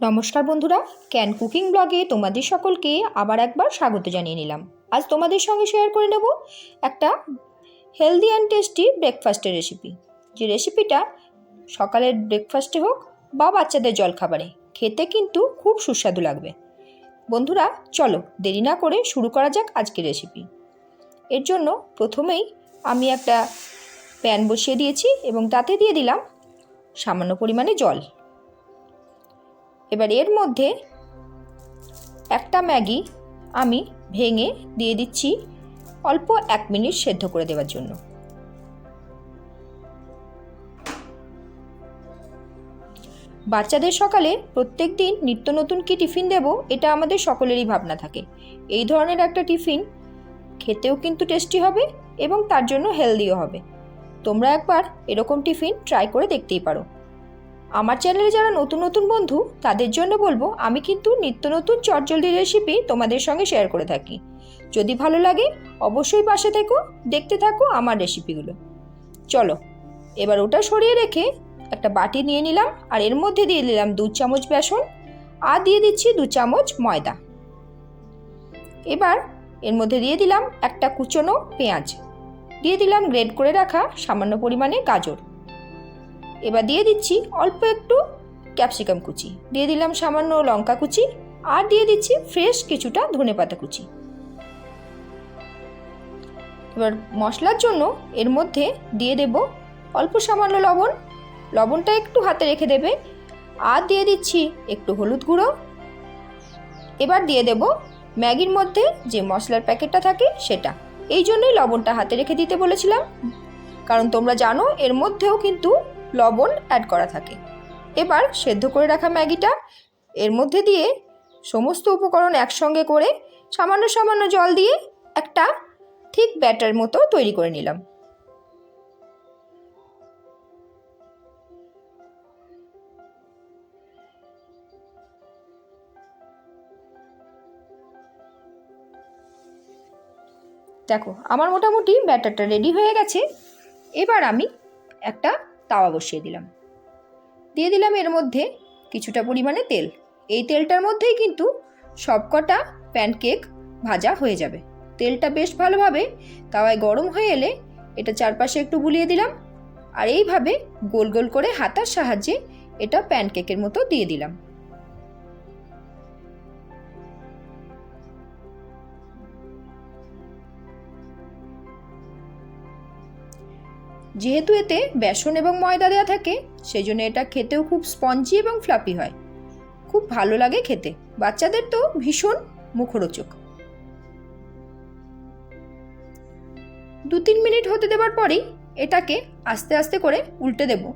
নমস্কার বন্ধুরা, can cooking ব্লগে তোমাদের সকলকে আবার একবার স্বাগত জানিয়ে নিলাম। আজ তোমাদের সঙ্গে শেয়ার করে নেব একটা হেলদি অ্যান্ড টেস্টি ব্রেকফাস্টের রেসিপি যে রেসিপিটা সকালের ব্রেকফাস্টে হোক বা বাচ্চাদের জলখাবারে, খেতে কিন্তু খুব সুস্বাদু লাগবে। বন্ধুরা, চলো দেরি না করে শুরু করা যাক আজকের রেসিপি এর জন্য প্রথমেই আমি একটা প্যান বসিয়ে দিয়েছি এবং তাতে দিয়ে দিলাম সামান্য পরিমাণে জল। এবার এর মধ্যে একটা ম্যাগি আমি ভেঙে দিয়ে দিচ্ছি অল্প এক মিনিট সেদ্ধ করে দেওয়ার জন্য। বাচ্চাদের সকালে প্রত্যেক দিন নিত্য নতুন কি টিফিন দেব এটা আমাদের সকলেরই ভাবনা থাকে। এই ধরনের একটা টিফিন খেতেও কিন্তু টেস্টি হবে এবং তার জন্য হেলদিও হবে। তোমরা একবার এরকম টিফিন ট্রাই করে দেখতেই পারো। আমার চ্যানেলে যারা নতুন নতুন বন্ধু, তাদের জন্য বলব, আমি কিন্তু নিত্য নতুন চটজলদি রেসিপি তোমাদের সঙ্গে শেয়ার করে থাকি। যদি ভালো লাগে, অবশ্যই পাশে থেকো, দেখতে থাকো আমার রেসিপিগুলো চলো, এবার ওটা সরিয়ে রেখে একটা বাটি নিয়ে নিলাম, আর এর মধ্যে দিয়ে দিলাম দু চামচ বেসন, আর দিয়ে দিচ্ছি দু চামচ ময়দা। এবার এর মধ্যে দিয়ে দিলাম একটা কুচনো পেঁয়াজ। দিয়ে দিলাম গ্রেড করে রাখা সামান্য পরিমাণে গাজর। এবার দিয়ে দিচ্ছি অল্প একটু ক্যাপসিকাম কুচি। দিয়ে দিলাম সামান্য লঙ্কা কুচি আর দিয়ে দিচ্ছি ফ্রেশ কিছুটা ধনে পাতা কুচি। এবার মশলার জন্য এর মধ্যে দিয়ে দেব অল্প সামান্য লবণ। লবণটা একটু হাতে রেখে দেবে। আর দিয়ে দিচ্ছি একটু হলুদ গুঁড়ো। এবার দিয়ে দেব ম্যাগির মধ্যে যে মশলার প্যাকেটটা থাকে সেটা। এই জন্যই লবণটা হাতে রেখে দিতে বলেছিলাম। কারণ তোমরা জানো এর মধ্যেও কিন্তু লবণ অ্যাড করা থাকে। এবার সেদ্ধ করে রাখা ম্যাগিটা, এর মধ্যে দিয়ে সমস্ত উপকরণ একসঙ্গে করে সামান্য সামান্য জল দিয়ে একটা ঠিক ব্যাটার মতো তৈরি করে নিলাম। দেখো, আমার মোটামুটি ব্যাটারটা রেডি হয়ে গেছে। এবার আমি একটা তাওয়া বসিয়ে দিলাম। দিয়ে দিলাম এর মধ্যে কিছুটা পরিমাণে তেল। এই তেলটার মধ্যেই কিন্তু সবকটা প্যানকেক ভাজা হয়ে যাবে। তেলটা বেশ ভালোভাবে তাওয়ায় গরম হয়ে এলে এটা চারপাশে একটু বুলিয়ে দিলাম আর এইভাবে গোল গোল করে হাতার সাহায্যে এটা প্যানকেকের মতো দিয়ে দিলাম। যেহেতু এতে বেসন এবং ময়দা দেওয়া থাকে সেই জন্য এটা খেতেও খুব স্পঞ্জি এবং ফ্লাপি হয়। খুব ভালো লাগে খেতে। বাচ্চাদের তো ভীষণ মুখরোচক। দু তিন মিনিট হতে দেওয়ার পরেই এটাকে আস্তে আস্তে করে উল্টে দেব।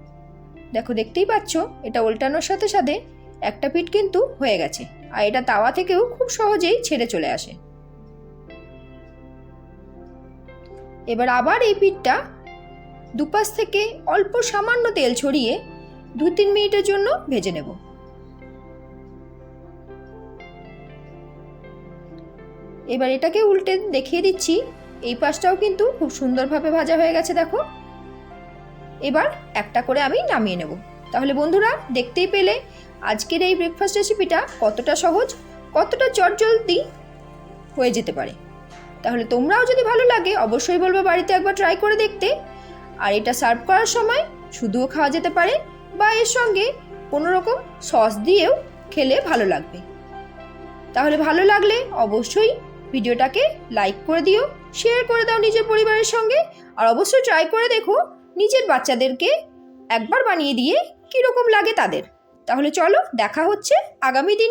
দেখো, দেখতেই পাচ্ছ, এটা উল্টানোর সাথে সাথে একটা পিঠ কিন্তু হয়ে গেছে আর এটা তাওয়া থেকেও খুব সহজেই ছেড়ে চলে আসে। এবার আবার এই পিঠটা দুপাশ থেকে অল্প সামান্য তেল ছড়িয়ে দু তিন মিনিটের জন্য ভেজে নেব। এবার এটাকে উল্টে দেখিয়ে দিচ্ছি। এই পাশটাও কিন্তু খুব সুন্দরভাবে ভাজা হয়ে গেছে, দেখো। এবার একটা করে আমি নামিয়ে নেব। তাহলে বন্ধুরা, দেখতেই পেলে আজকের এই ব্রেকফাস্ট রেসিপিটা কতটা সহজ, কতটা চটজলদি হয়ে যেতে পারে। তাহলে তোমরাও যদি ভালো লাগে, অবশ্যই বলব বাড়িতে একবার ট্রাই করে দেখতে। আর এটা সার্ভ করার সময় শুধুও খাওয়া যেতে পারে বা এর সঙ্গে কোনো রকম সস দিয়েও খেলে ভালো লাগবে। তাহলে ভালো লাগলে অবশ্যই ভিডিওটাকে লাইক করে দিও শেয়ার করে দাও নিজের পরিবারের সঙ্গে আর অবশ্যই ট্রাই করে দেখো নিজের বাচ্চাদেরকে একবার বানিয়ে দিয়ে কীরকম লাগে তাদের। তাহলে চলো দেখা হচ্ছে আগামী দিন।